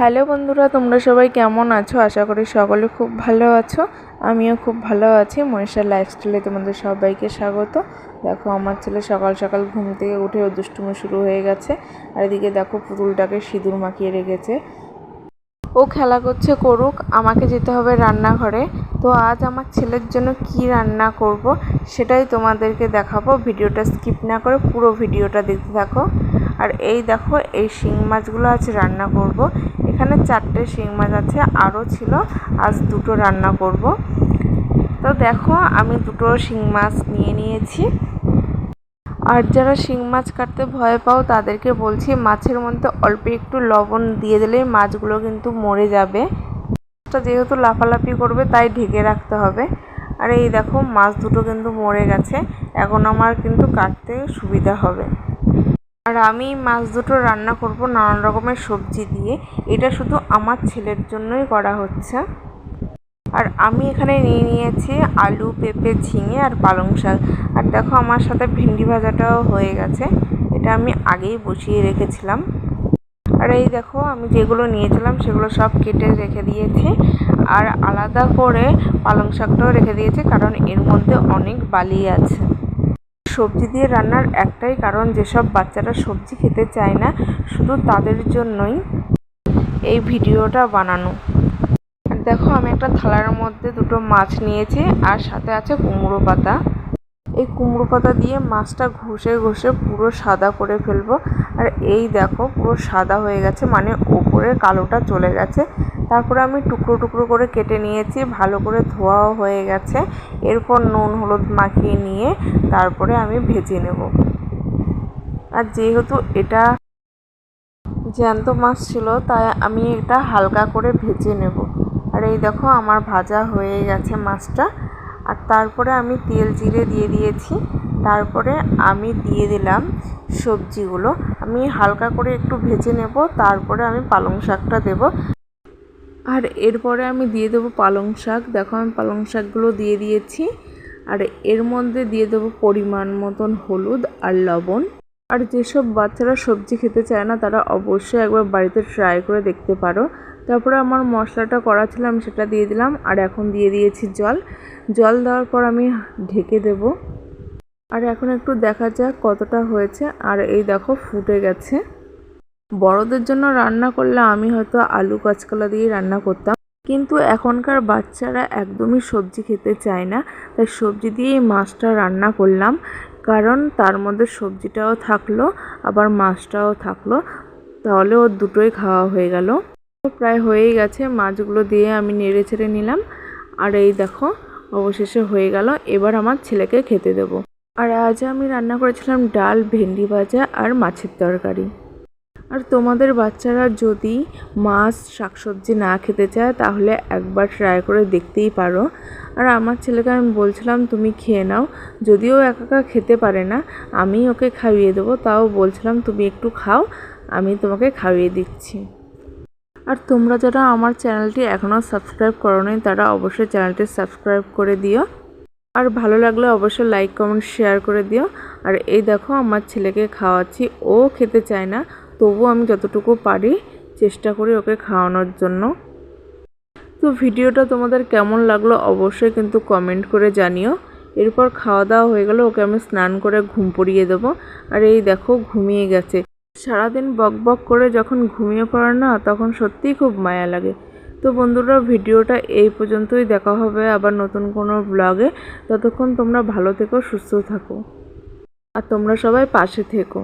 Hello বন্ধুরা, তোমরা সবাই কেমন আছো? আশা করি সকলে খুব ভালো আছো। আমিও খুব ভালো আছি। মনীষার লাইফস্টাইলে তোমাদের সবাইকে স্বাগত। দেখো, আমার ছেলে সকাল সকাল ঘুম থেকে উঠে ও দুষ্টুমি শুরু হয়ে গেছে। আর এদিকে দেখো, পুতুলটাকে সিঁদুর মাখিয়ে রেখেছে। ও খেলা করছে করুক, আমাকে যেতে হবে রান্নাঘরে। তো আজ আমার ছেলের জন্য কি রান্না করব, সেটাই তোমাদেরকে দেখাবো। ভিডিওটা স্কিপ না করে পুরো ভিডিওটা দেখতে থাকো। আর এই দেখো, এই শিং মাছগুলো আজ রান্না করব। এখানে চারটে শিং মাছ আছে, আরও ছিল, আজ দুটো রান্না করব। তো দেখো, আমি দুটো শিং মাছ নিয়ে নিয়েছি। আর যারা শিং মাছ কাটতে ভয় পাও, তাদেরকে বলছি মাছের মধ্যে অল্প একটু লবণ দিয়ে দিলেই মাছগুলো কিন্তু মরে যাবে। মাছটা যেহেতু লাফালাফি করবে, তাই ঢেকে রাখতে হবে। আর এই দেখো, মাছ দুটো কিন্তু মরে গেছে। এখন আমার কিন্তু কাটতে সুবিধা হবে। আর আমি মাছ দুটো রান্না করব নানান রকমের সবজি দিয়ে। এটা শুধু আমার ছেলের জন্যই করা হচ্ছে। আর আমি এখানে নিয়ে নিয়েছি আলু, পেঁপে, ঝিঙে আর পালং শাক। আর দেখো আমার সাথে ভেন্ডি ভাজাটাও হয়ে গেছে। এটা আমি আগেই বসিয়ে রেখেছিলাম। আর এই দেখো আমি যেগুলো নিয়েছিলাম সেগুলো সব কেটে রেখে দিয়েছি। আর আলাদা করে পালং শাকটাও রেখে দিয়েছি কারণ এর মধ্যে অনেক বালি আছে। সবজি দিয়ে রান্নার একটাই কারণ, যেসব বাচ্চারা সবজি খেতে চায় না, শুধু তাদের জন্যই এই ভিডিওটা বানানো। দেখো, আমি একটা থালার মধ্যে দুটো মাছ নিয়েছি, আর সাথে আছে কুমড়ো পাতা। এই কুমড়ো পাতা দিয়ে মাছটা ঘষে ঘষে পুরো সাদা করে ফেলব। আর এই দেখো, পুরো সাদা হয়ে গেছে মানে ওপরে কালোটা চলে গেছে। তারপরে আমি টুকরো টুকরো করে কেটে নিয়েছি, ভালো করে ধোয়াও হয়ে গেছে। এরপর নুন হলুদ মাখিয়ে নিয়ে তারপরে আমি ভেজে নেব। আর যেহেতু এটা জ্যান্ত মাছ ছিল, তাই আমি এটা হালকা করে ভেজে নেব। আর এই দেখো আমার ভাজা হয়ে গেছে মাছটা। আর তারপরে আমি তেল জিরে দিয়ে দিয়েছি। তারপরে আমি দিয়ে দিলাম সবজিগুলো। আমি হালকা করে একটু ভেজে নেব, তারপরে আমি পালং শাকটা দেব। আর এরপরে আমি দিয়ে দেবো পালং শাক। দেখো আমি পালং শাকগুলো দিয়ে দিয়েছি। আর এর মধ্যে দিয়ে দেবো পরিমাণ মতন হলুদ আর লবণ। আর যেসব বাচ্চারা সবজি খেতে চায় না, তারা অবশ্যই একবার বাড়িতে ট্রাই করে দেখতে পারো। তারপরে আমার মশলাটা করা ছিল, আমি সেটা দিয়ে দিলাম। আর এখন দিয়ে দিয়েছি জল। জল দেওয়ার পর আমি ঢেকে দেব। আর এখন একটু দেখা যাক কতটা হয়েছে। আর এই দেখো ফুটে গেছে। বড়দের জন্য রান্না করলে আমি হয়তো আলু, কাঁচকলা দিয়ে রান্না করতাম। কিন্তু এখনকার বাচ্চারা একদমই সবজি খেতে চায় না, তাই সবজি দিয়ে মাছটা রান্না করলাম। কারণ তার মধ্যে সবজিটাও থাকল, আবার মাছটাও থাকল। তাহলে ওর দুটোই খাওয়া হয়ে গেল। প্রায় হয়েই গেছে, মাছগুলো দিয়ে আমি নেড়ে ছেড়ে নিলাম। আর এই দেখো, অবশেষে হয়ে গেল। এবার আমার ছেলেকে খেতে দেবো। আর আজ আমি রান্না করেছিলাম ডাল, ভেন্ডি ভাজা আর মাছের তরকারি। আর তোমাদের বাচ্চারা যদি মাছ, শাকসবজি না খেতে চায়, তাহলে একবার ট্রাই করে দেখতেই পারো। আর আমার ছেলেকে আমি বলছিলাম, তুমি খেয়ে নাও। যদিও একা একা খেতে পারে না, আমি ওকে খাইয়ে দেবো। তাও বলছিলাম, তুমি একটু খাও, আমি তোমাকে খাইয়ে দিচ্ছি। আর তোমরা যারা আমার চ্যানেলটি এখনও সাবস্ক্রাইব করো তারা অবশ্যই চ্যানেলটি সাবস্ক্রাইব করে দিও। আর ভালো লাগলে অবশ্যই লাইক কমেন্ট শেয়ার করে দিও। আর এই দেখো, আমার ছেলেকে খাওয়াচ্ছি। ও খেতে চায় না তবু আমি যতটুকু পারি চেষ্টা করি ওকে খাওয়ানোর জন্য। তো ভিডিওটা তোমাদের কেমন লাগল অবশ্যই কিন্তু কমেন্ট করে জানিও। এরপর খাওয়া দাওয়া হয়ে গেলে ওকে আমি স্নান করে ঘুম পড়িয়ে দেবো। আর এই দেখো ঘুমিয়ে গেছে। সারাদিন বক বক করে যখন ঘুমিয়ে পড়ে না, তখন সত্যিই খুব মায়া লাগে। তো বন্ধুরা, ভিডিওটা এই পর্যন্তই। দেখা হবে আবার নতুন কোনো ব্লগে ততক্ষণ তোমরা ভালো থেকো, সুস্থ থাকো। আর তোমরা সবাই পাশে থেকো।